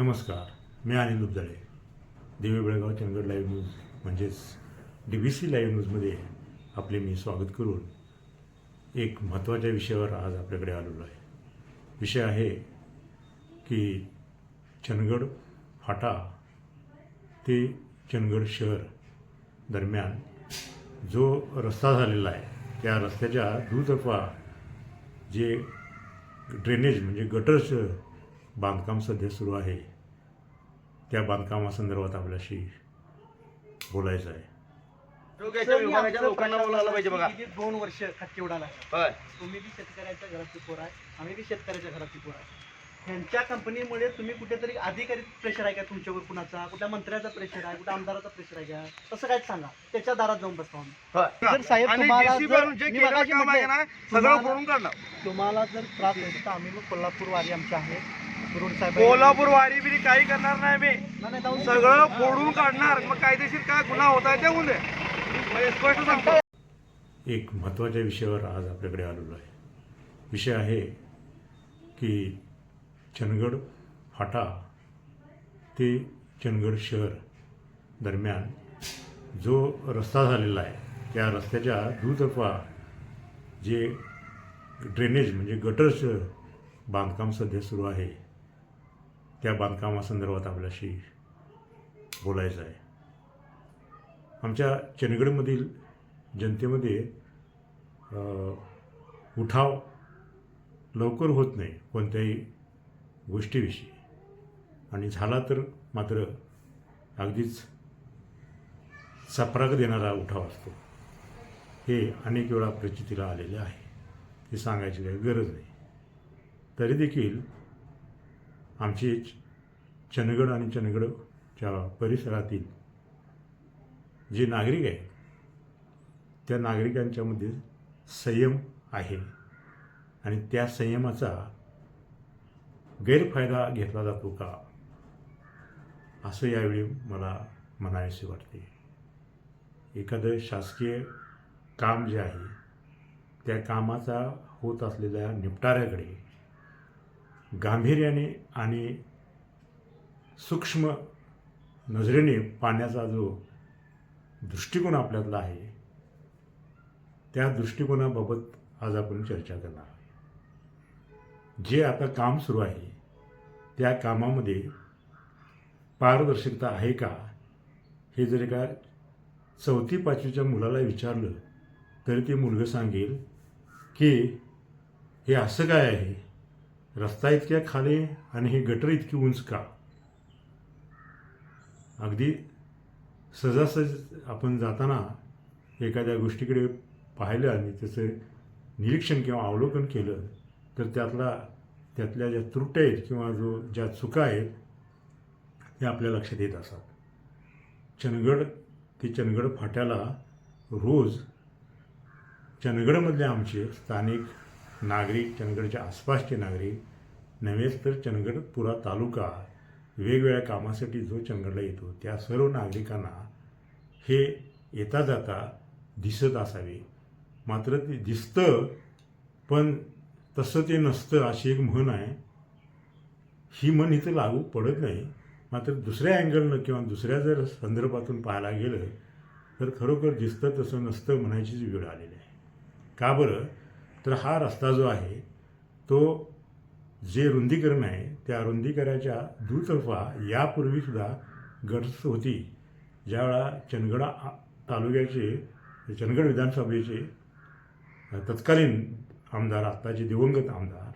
नमस्कार मी आनंद उबदाळे देवी Belgaum Chandgad live news म्हणजेच डी बी सी लाईव्ह न्यूजमध्ये आपले मी स्वागत करून एक महत्त्वाच्या विषयावर आज आपल्याकडे आलेलो आहे. विषय आहे की चंदगड फाटा ते चंदगड शहर दरम्यान जो रस्ता झालेला आहे त्या रस्त्याच्या दुतर्फा जे ड्रेनेज म्हणजे गटरचं बांधकाम सध्या सुरू आहे त्या बांधकामासंदर्भात आपल्याशी बोलायचं आहे. विभागाच्या लोकांना बोलायला पाहिजे बघा. दोन वर्ष खच्ची उडाला. होय. तुम्ही बी शेतकऱ्याच्या घरातली पोर आहे आम्ही बी शेतकऱ्याच्या घरातली पोर आहे. ह्यांच्या कंपनीमुळे तुम्ही कुठेतरी अधिकारी प्रेशर आहे का तुमच्यावर कुणाचा? कुठल्या मंत्र्याचा प्रेशर आहे? कुठल्या आमदाराचा प्रेशर आहे का? तसं काय सांगा. त्याच्या दारात जाऊन बसतो आम्ही. होय. जर साहेब आणि तुम्हाला JCB जर- आणून जे मी केलेलं मगाशी काम आहे ना म्हटलंय, सगळं तुम्हाला- फोडून काढणार. तुम्हाला जर त्रास होतो तर आम्ही मग कोल्हापूर वारी आमचे आहे कोल्हापूर वारी बिरी काही करणार नाही मी. सगळं फोडून काढणार. मग कायदेशीर काय गुन्हा होत आहे ते स्पष्ट सांगतो. एक महत्त्वाच्या विषयावर आज आपल्याकडे आलेलो आहे. विषय आहे की चंदगड फाटा ते चंदगड शहर दरम्यान जो रस्ता झालेला आहे त्या रस्त्याच्या दुतर्फा जे ड्रेनेज म्हणजे गटरचं बांधकाम सध्या सुरू आहे त्या बांधकामासंदर्भात आपल्याशी बोलायचं आहे. आमच्या चंदगडमधील जनतेमध्ये उठाव लवकर होत नाही कोणत्याही गोष्टीविषयी. आणि झाला तर मात्र अगदीच सपराग देणारा उठाव असतो. हे अनेक वेळा प्रचितीला आलेले आहे. हे सांगायची काही गरज नाही. तरी देखील आमचे चंदगड आणि चंदगडच्या परिसरातील जे नागरिक आहेत त्या नागरिकांच्यामध्ये संयम आहे. आणि त्या संयमाचा गैरफायदा घेतला जातो का? असं यावेळी मला म्हणायचे वाटते. एखादं शासकीय काम जे आहे त्या कामाचा होत असलेल्या निपटाऱ्याकडे गांभीर्याने आणि सूक्ष्म नजरेने पाहण्याचा जो दृष्टिकोन आपल्यातला आहे त्या दृष्टिकोनाबाबत आज आपण चर्चा करणार जे आता काम सुरू आहे त्या कामामध्ये पारदर्शकता आहे का? हे जर एका चौथी पाचवीच्या मुलाला विचारलं तरी ते मुलगं सांगेल की हे असं काय आहे? रस्ता इतक्या खाली आणि हे गटर इतकी उंच का? अगदी सहजासहज आपण जाताना एखाद्या गोष्टीकडे पाहिलं आणि त्याचं निरीक्षण किंवा अवलोकन केलं तर त्यातला त्यातल्या ज्या त्रुट्या आहेत किंवा जो ज्या चुका आहेत त्या आपल्या लक्षात येत असतात. चंदगड ते चंदगड फाट्याला रोज चनगडमधले आमचे स्थानिक नागरिक चंदगडच्या आसपासचे नागरिक नव्हेच तर चंदगडपुरा तालुका वेगवेगळ्या कामासाठी जो चंदगडला येतो त्या सर्व नागरिकांना हे येता जाता दिसत असावे. मात्र ते दिसतं पण तसं ते नसतं अशी एक म्हण आहे. ही म्हण इथं लागू पडत नाही. मात्र दुसऱ्या अँगलनं किंवा दुसऱ्या जर संदर्भातून पाहायला गेलं तर खरोखर दिसतं तसं नसतं म्हणायचीच वेळ आलेली आहे. का बरं? तर हा रस्ता जो आहे तो जे रुंदीकरण आहे त्या रुंदीकरणाच्या दुतर्फा यापूर्वीसुद्धा गरज होती. ज्यावेळा चंदगडा तालुक्याचे चंदगड विधानसभेचे तत्कालीन आमदार आत्ताचे दिवंगत आमदार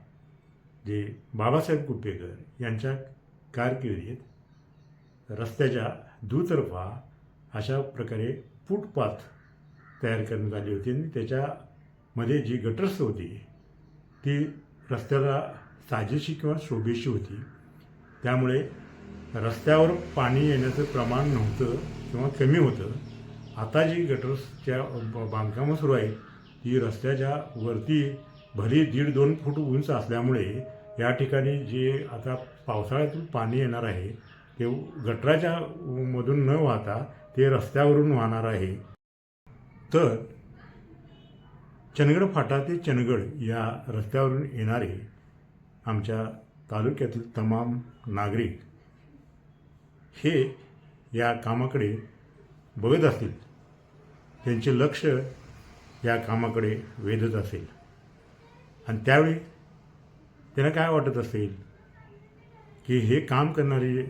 जे बाबासाहेब कुपेकर यांच्या कारकिर्दीत रस्त्याच्या दुतर्फा अशा प्रकारे फुटपाथ तयार करण्यात आली होती. आणि त्याच्यामध्ये जी गटर्स होती ती रस्त्याला साजेशी किंवा शोभेशी होती. त्यामुळे रस्त्यावर पाणी येण्याचं प्रमाण नव्हतं किंवा कमी होतं. आता जी गटर्सच्या ब- बांधकामं सुरू आहेत ती रस्त्याच्या वरती भली दीड दोन फूट उंच असल्यामुळे या ठिकाणी जे आता पावसाळ्यातून पाणी येणार आहे ते गटराच्या मधून न वाहता ते रस्त्यावरून वाहणार आहे. तर चंदगड फाटा ते चंदगड या रस्त्यावरून येणारे आमच्या तालुक्यातील तमाम नागरिक हे या कामाकडे बघत असतील. त्यांचे लक्ष या कामाकडे वेधत असेल. आणि त्यावेळी त्यांना काय वाटत असेल? की हे काम करणारी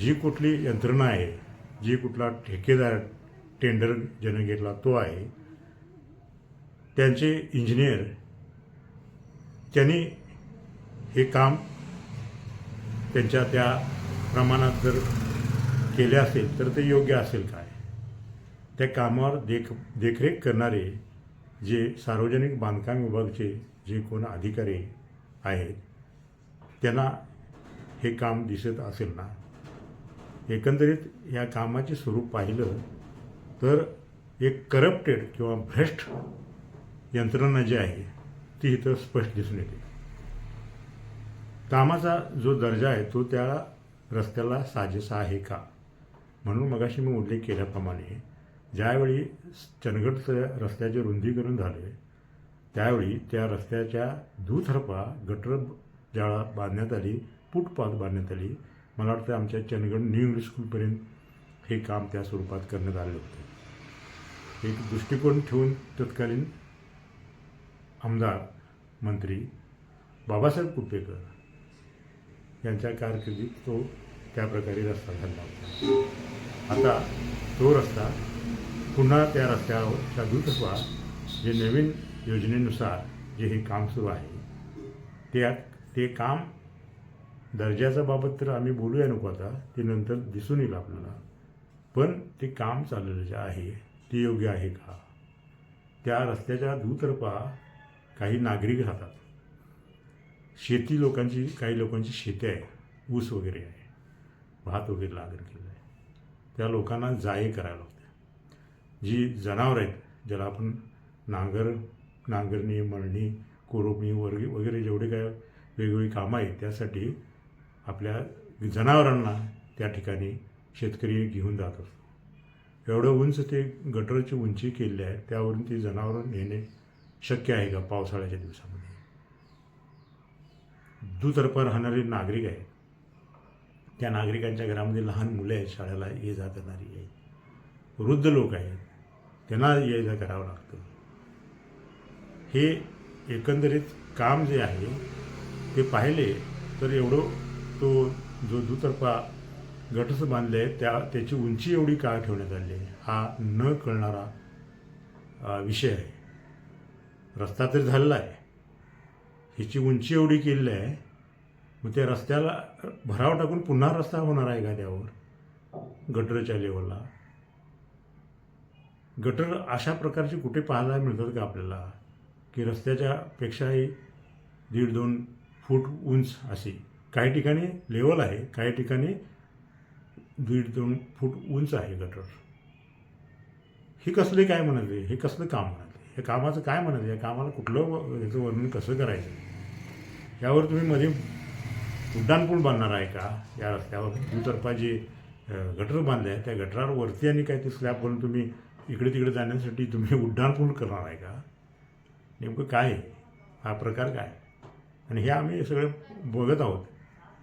जी कुठली यंत्रणा आहे जी कुठला ठेकेदार टेंडर ज्याने घेतला तो आहे त्यांचे इंजिनियर त्यांनी हे काम त्यांच्या त्या प्रमाणात जर केले असेल तर ते योग्य असेल काय? त्या कामावर देख देखरेख करणारे जे सार्वजनिक बांधकाम विभागाचे जे कोण अधिकारी आहेत त्यांना हे काम दिसत असेल ना? एकंदरीत या कामाचे स्वरूप पाहिलं तर एक करप्टेड किंवा भ्रष्ट यंत्रणा जी आहे ती इथं स्पष्ट दिसून येते. कामाचा जो दर्जा आहे तो त्या रस्त्याला साजेसा आहे का? म्हणून मगाशी मी उल्लेख केल्याप्रमाणे ज्यावेळी चनगडचं रस्त्याचे रुंदीकरण झाले त्यावेळी त्या रस्त्याच्या दुथरपा गटर ज्याळा बांधण्यात आली फुटपाथ बांधण्यात आली. मला वाटतं आमच्या चंदगड न्यू इंग्लिश स्कूलपर्यंत हे काम त्या स्वरूपात करण्यात आले होते. एक दृष्टिकोन ठेवून तत्कालीन आमदार मंत्री बाबासाहेब कुपेकर यांच्या कारकिर्दीत तो त्या प्रकारे रस्ता झाला होता. आता तो रस्ता पुन्हा त्या रस्त्याच्या दुतत्वा जे नवीन योजनेनुसार जे हे काम सुरू आहे ते ते काम दर्जाच्या बाबत तर आम्ही बोलूया नको आता ते नंतर दिसून येईल आपल्याला. पण ते काम चाललेलं जे आहे ते योग्य आहे का? त्या रस्त्याच्या दुतर्फा काही नागरिक राहतात. शेती लोकांची काही लोकांची शेती आहे. ऊस वगैरे आहे. भात वगैरे लागण केलं आहे. त्या लोकांना जाये करायला लागते जी जनावरं आहेत ज्याला आपण नांगर नांगरणी मळणी कोरोपणी वर्गी वगैरे जेवढे काय वेगवेगळी कामं आहेत त्यासाठी आपल्या जनावरांना त्या ठिकाणी शेतकरी घेऊन जात असतो. एवढं उंच ते गटरची उंची केलेली आहे त्यावरून ती जनावरं नेणे शक्य आहे का पावसाळ्याच्या दिवसामध्ये? दुतर्फा राहणारे नागरिक आहेत त्या नागरिकांच्या घरामध्ये लहान मुलं आहेत शाळेला ये जा करणारी आहेत वृद्ध लोक आहेत त्यांना ये जा करावं लागतं. हे एकंदरीत काम जे आहे ते पाहिले तर एवढं तो जो दुतर्फा गटस बांधले आहे त्या त्याची उंची एवढी का ठेवण्यात आली आहे. हा न कळणारा विषय आहे. रस्ता तरी झालेला आहे. ह्याची उंची एवढी केलेली आहे मग त्या रस्त्याला भराव टाकून पुन्हा रस्ता होणार आहे का त्यावर? गटरच्या लेवलला. गटर अशा प्रकारचे कुठे पाहायला मिळतात का आपल्याला? की रस्त्याच्या पेक्षाही दीड दोन फूट उंच अशी. काही ठिकाणी लेवल आहे काही ठिकाणी दीड दोन फूट उंच आहे गटर. हे कसले काय म्हणाले हे कसलं काम म्हणाले हे कामाचं काय म्हणायचं? या कामाला कुठलं व- याचं वर्णन कसं करायचं? यावर तुम्ही मध्ये उड्डाणपूल बांधणार आहे का? या रस्त्यावर दुतर्फा जे गटर बांधले आहे त्या गटरावरती वरती आणि काय ते स्लॅब बनवून तुम्ही इकडे तिकडे जाण्यासाठी तुम्ही उड्डाणपूल करणार आहे का? नेमकं काय आहे? हा प्रकार काय आणि हे आम्ही सगळे बघत आहोत.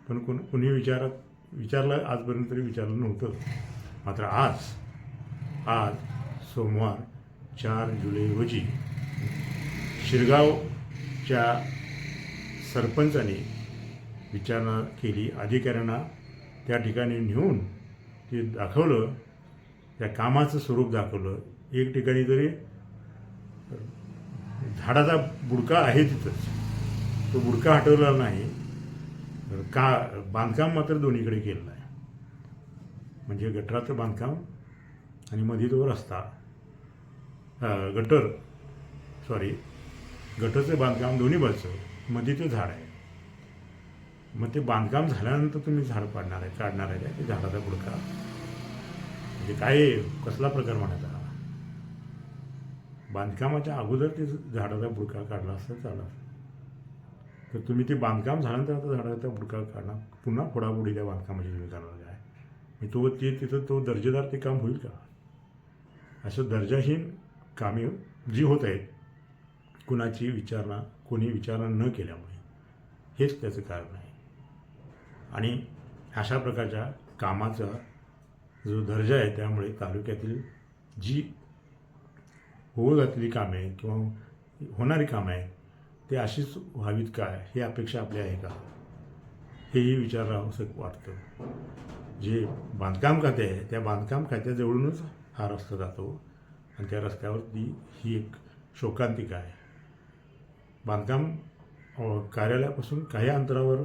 पण कोण कोणी विचारत विचारलं आजपर्यंत तरी विचारलं नव्हतं. मात्र आज आज सोमवार चार जुलै रोजी शिरगावच्या सरपंचाने विचारणा केली. अधिकाऱ्यांना त्या ठिकाणी नेऊन ते दाखवलं. त्या कामाचं स्वरूप दाखवलं. एक ठिकाणी तरी झाडाचा बुडका आहे तिथंच. तो बुडका हटवला नाही. का बांधकाम मात्र दोन्हीकडे केलेलं आहे म्हणजे गटराचं बांधकाम आणि मध्ये तो रस्ता. गटर. सॉरी गटरचं बांधकाम दोन्ही बाजूचं. मध्ये ते झाड आहे. मग ते बांधकाम झाल्यानंतर तुम्ही झाड पाडणार आहे काढणार आहे काय ते झाडाचा बुडका म्हणजे काय कसला प्रकार म्हणायचा बांधकामाच्या अगोदर ते झाडाचा बुडका काढला असता चालला तर तुम्ही ते बांधकाम झाल्यानंतर आता झाडाचा बुडका काढणार पुन्हा फोडाफोडी त्या बांधकामाची तुम्ही करणार काय मी तो ते तिथं तो दर्जेदार ते काम होईल का? असं दर्जाहीन कामे जी होत आहेत कुणाची विचारणा कोणी विचारणा न केल्यामुळे. हेच त्याचं कारण आहे. आणि अशा प्रकारच्या कामाचा जो दर्जा आहे त्यामुळे तालुक्यातील जी होऊ घातली कामे किंवा होणारी कामं आहे ते अशीच व्हावीत काय हे अपेक्षा आपली आहे का? हेही विचारावं असं वाटतं. जे बांधकाम खाते आहे त्या बांधकाम खात्याजवळूनच हा रस्ता जातो. आणि त्या रस्त्यावरती ही एक शोकांतिका आहे. बांधकाम कार्यालयापासून काही अंतरावर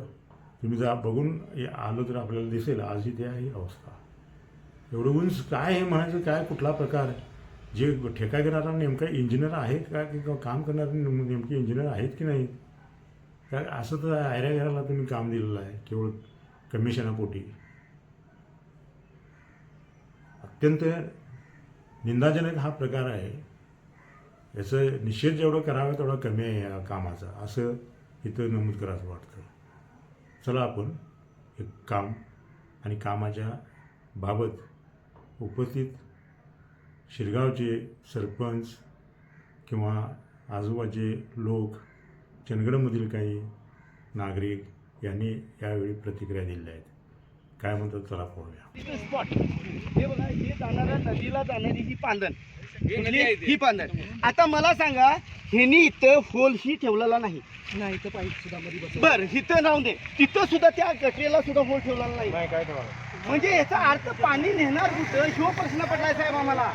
तुम्ही जर बघून आलं आलो तर आपल्याला दिसेल आज त्या ही अवस्था. एवढं उंच काय हे म्हणायचं? काय कुठला प्रकार जे ठेका घेणारा नेमका इंजिनियर आहेत का किंवा काम करणारे नेमके इंजिनियर आहेत की नाही काय असं तर आयऱ्या घराला तुम्ही काम दिलेलं आहे केवळ कमिशनापोटी. अत्यंत निंदाजनक हा प्रकार आहे. याचं निषेध जेवढं करावं तेवढा कमी आहे या कामाचा. असं इथं नमूद करायचं वाटतं. चला आपण एक काम आणि कामाच्या बाबत उपस्थित शिरगावचे सरपंच किंवा आजूबाजूचे लोक चंदगडमधील काही नागरिक यांनी यावेळी प्रतिक्रिया दिल्या आहेत. काय म्हणतात चला पाहूया. स्पॉट हे बघा हे नदीला जाणारी ही कुठली? ही पांदण आता मला सांगा ह्यांनी इथं होल ही ठेवलेला नाही. नाही सुद्धा मध्ये बर इथं राहून दे. तिथं सुद्धा त्या गटरीला सुद्धा होल ठेवलेला नाही. म्हणजे याचा अर्थ पाणी नेणार कुठं? ह्यो प्रश्न पडलाय साहेब आम्हाला.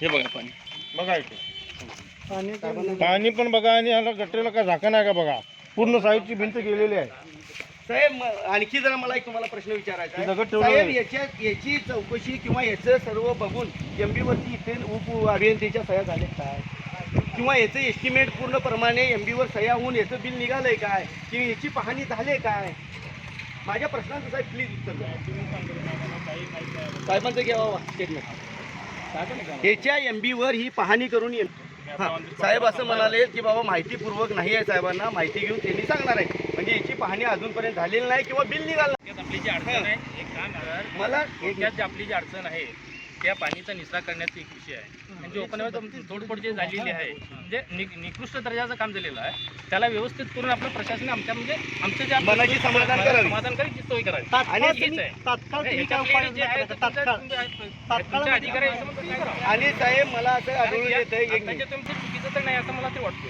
हे बघा पाणी. बघा इथे. पाणी पाणी पण बघा आणि ह्याला गटरीला काय झाकण आहे का बघा? पूर्ण साईडची भिंत गेलेली आहे. साहेब आणखी जरा मला एक तुम्हाला प्रश्न विचारायचा आहे. साहेब. याच्या याची चौकशी किंवा याचं सर्व बघून एमबी वरती इथे उप अभियंत्याच्या सह्या झाल्या काय? किंवा याचं एस्टिमेट पूर्ण प्रमाणे एमबी वर सह्या होऊन याचं बिल निघालंय काय? किंवा याची पाहणी झाली काय? माझ्या प्रश्नांचं साहेब प्लीज उत्तर द्या. साहेबांचं घ्यावा स्टेटमेंट याच्या एमबी वर ही पाहणी करून हा, साहेब असं म्हणाले की बाबा माहितीपूर्वक नाही आहे साहेबांना माहिती घेऊन त्यांनी सांगणार आहे. म्हणजे याची पाहणी अजूनपर्यंत झालेली नाही किंवा बिल निघालं त्यात आपली जी अडचण आहे एक काम मला एक त्यात जी आपली जी अडचण आहे त्या पाणीचा निचरा करण्याचा एक विषय आहे. आणि जे ओपन तोडफोड जे झालेली आहे म्हणजे नि- निकृष्ट दर्जाचं काम झालेलं आहे. त्याला व्यवस्थित करून आपलं प्रशासन आमच्या म्हणजे आमच्या ज्या मनाची समाधान करावी. समाधानकारी जी सोय करावी. तात्काळ आणि हेच तुम्ही- आहे. तात्काळ तुम्ही काय याच्यातले उपाय जे आहे योजना ते करा? तुमच्या- तात्काळ तुमच्या- तुमच्या अधिकारी आहे, त्याच्यामध्ये काय करावं? आणि साहेब मला असं कारण आढळून या- येत आहे एक आताच्या मिनिट. तुमचं चुकीचं तर नाही असं मला ते वाटतं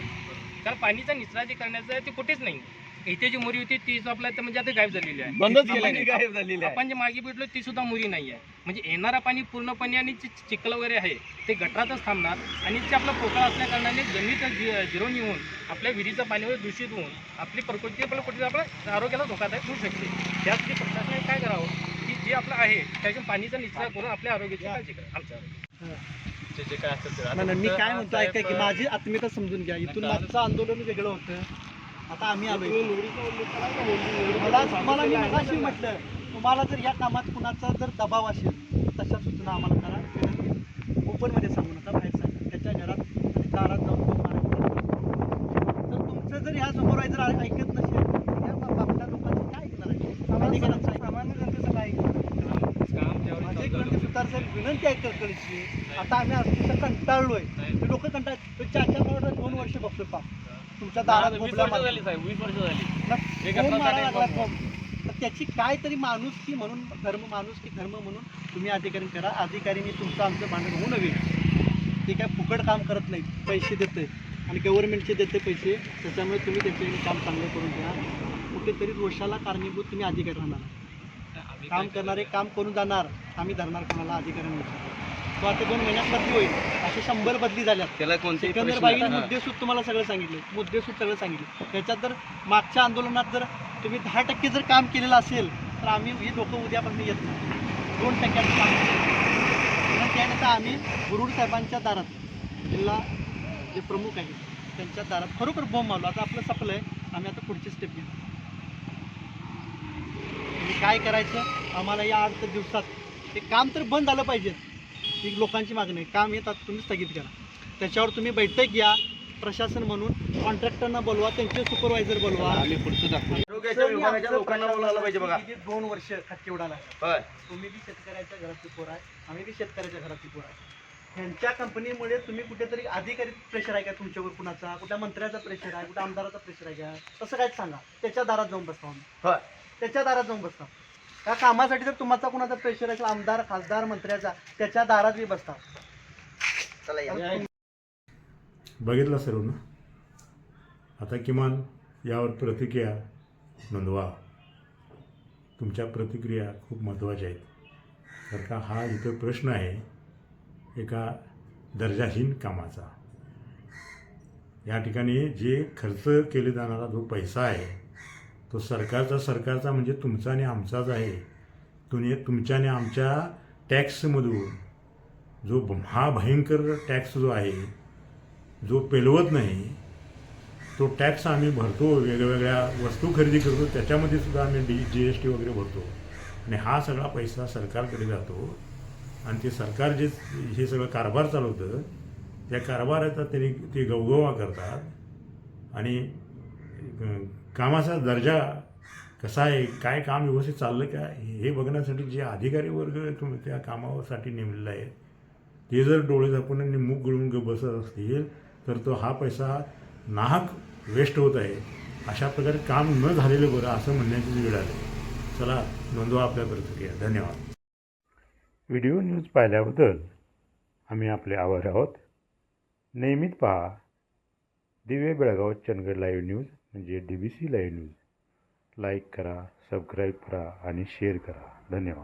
कारण पाणीचा निचरा जे करण्याचं आहे ते कुठेच नाही. इथे जी मोरी होती तीच आपल्या ते म्हणजे आता गायब झालेली आहे. बंदच आपण केलं जे- गायब झालेली आहे. आपण जे मागे भेटलो ती सुद्धा मुरी नाही आहे. म्हणजे येणारा पाणी पूर्णपणे आणि जे चिखल वगैरे आहे ते गटारातच थांबणार आणि ते आपला पोकळ असल्या कारणाने जमिनीत जि- जिरून येऊन आपल्या विहिरीचं पाणी वगैरे दूषित होऊन आपली प्रकृती आपल्या कुठे आपल्या आरोग्याला धोकादायक होऊ शकते. त्यासाठी प्रशासनाने काय करावं? की जे आपलं आहे त्याच्या पाणीचा निचरा करून आपल्या आरोग्याची काळजी करा. आमच्या जे जे काय असेल ते. आता नाही, नाही, मी फक्त काय म्हणतो ऐका की साहेब, माझी आत्मीयता समजून घ्या. इथून मागचं आंदोलन वेगळं होतं. आता आम्ही आलो मला तुम्हाला मी मगाशी म्हटलं तुम्हाला जर या कामात कुणाचा जर दबाव असेल तशा सूचना आम्हाला करा. विनंती ओपनमध्ये सांगू नका बाहेर सांगा. त्याच्या घरात आणि दारात जाऊन फोन मारायचा तर तुमचं जर ह्या सुपरवायझर ऐकत नसेल या बा- आपल्या लोकांचं काय ऐकणार आहे? सामान्य जनतेचं काय माझे गणेश सुतार साहेब विनंती आहे कळकळीची. आता आम्ही अक्षरशः कंटाळलोय. लोक कंटाळ चाच्या मोडला दोन वर्ष बघतो पा तुमच्या दारात वीस भोपळा वर्ष मारतो. झाली साहेब वीस वर्ष झाली. ना- एक मारायला लागला. तर त्याची काय तरी माणुसकी म्हणून धर्म माणुसकी धर्म म्हणून तुम्ही अधिकारी करा. अधिकारीने तुमचं आमचं भांडण होऊ नये. ते काय फुकट काम करत नाहीत. पैसे देते आणि गव्हर्नमेंटचे देते पैसे. त्याच्यामुळे तुम्ही त्याचे काम चांगलं करून घ्या. कुठेतरी दोषाला कारणीभूत तुम्ही अधिकारी राहणार. काम करणारे काम करून जाणार. आम्ही धरणार कोणाला? अधिकाऱ्यांना तो आता दोन महिन्यात बदली होईल. असे शंभर बदली झाल्यात. त्याला कोणते बाईने मुद्देसूद तुम्हाला सगळं सांगितलं. मुद्देसूद सगळं सांगितलं. त्याच्यात जर मागच्या आंदोलनात जर तुम्ही दहा टक्के जर काम केलेलं असेल तर आम्ही ही लोक उद्यापासून येत नाही. दोन टक्क्याचं काम कारण त्यानंतर आम्ही गुरुड साहेबांच्या दारात जिल्हा जे प्रमुख आहेत त्यांच्या दारात खरोखर बॉम्ब मारलो. आता आपलं सपलं आहे आम्ही आता पुढची स्टेप घेऊ काय करायचं? आम्हाला या आठ दिवसात ते काम तर बंद झालं पाहिजे. ही लोकांची मागणी आहे. काम येतात तुम्ही स्थगित करा. त्याच्यावर तुम्ही बैठक घ्या प्रशासन म्हणून कॉन्ट्रॅक्टरना बोलवा त्यांचे सुपरवायझर बोलवा. आरोग्याच्या विभागाच्या लोकांना बोलायला पाहिजे बघा. दोन वर्ष खटके उडाला. तुम्ही बी शेतकऱ्याच्या घरातली पोर आहे आम्ही बी शेतकऱ्याच्या घरातली पोर आहे. ह्यांच्या कंपनीमुळे तुम्ही कुठेतरी अधिकारी प्रेशर आहे का तुमच्यावर कुणाचा? कुठल्या मंत्र्याचा प्रेशर आहे? कुठल्या आमदाराचा प्रेशर आहे का? तसं काय सांगा. त्याच्या दारात जाऊन बसतो आम्ही. त्याच्या दारात जाऊन बसतो त्या कामासाठी जर तुमचा कुणाचा प्रेशर असेल आमदार खासदार मंत्र्याचा त्याच्या दारात मी बसता. चला या. बघितलं सर्व ना? आता किमान यावर प्रतिक्रिया नोंदवा. तुमच्या प्रतिक्रिया खूप महत्त्वाच्या आहेत. तर का हा इथं प्रश्न आहे एका दर्जाहीन कामाचा. या ठिकाणी जे खर्च केले जाणारा जो पैसा आहे तो सरकारचा सरकारचा म्हणजे तुमचा आणि आमचाच आहे. तुम्ही तुमच्या आणि आमच्या टॅक्समधून जो हा भयंकर टॅक्स जो आहे जो पेलवत नाही तो टॅक्स आम्ही भरतो वेगवेगळ्या वस्तू खरेदी करतो त्याच्यामध्ये सुद्धा आम्ही डी जी एस टी वगैरे भरतो. आणि हा सगळा पैसा सरकारकडे जातो. आणि ते सरकार जे हे सगळं कारभार चालवतं त्या कारभाराचा त्यांनी ते गवगवा करतात. आणि कामाचा दर्जा कसा आहे काय काम व्यवस्थित चाललं का हे बघण्यासाठी जे अधिकारी वर्ग तुम्ही त्या कामासाठी नेमलेला आहे ते जर डोळे झाकून आणि मूग गळून बसत असतील तर तो हा पैसा नाहक वेस्ट होत आहे. अशा प्रकारे काम न झालेलं बरं असं म्हणण्याची वेळ आली. चला नोंदवा आपल्या प्रतिक्रिया. धन्यवाद. व्हिडिओ न्यूज पाहिल्याबद्दल आम्ही आपले आभार आहोत. नेहमीच पहा दिव्य बेळगाव चंदगड लाईव्ह न्यूज. म्हणजे D B C live news like करा सबस्क्राईब करा आणि शेअर करा. धन्यवाद.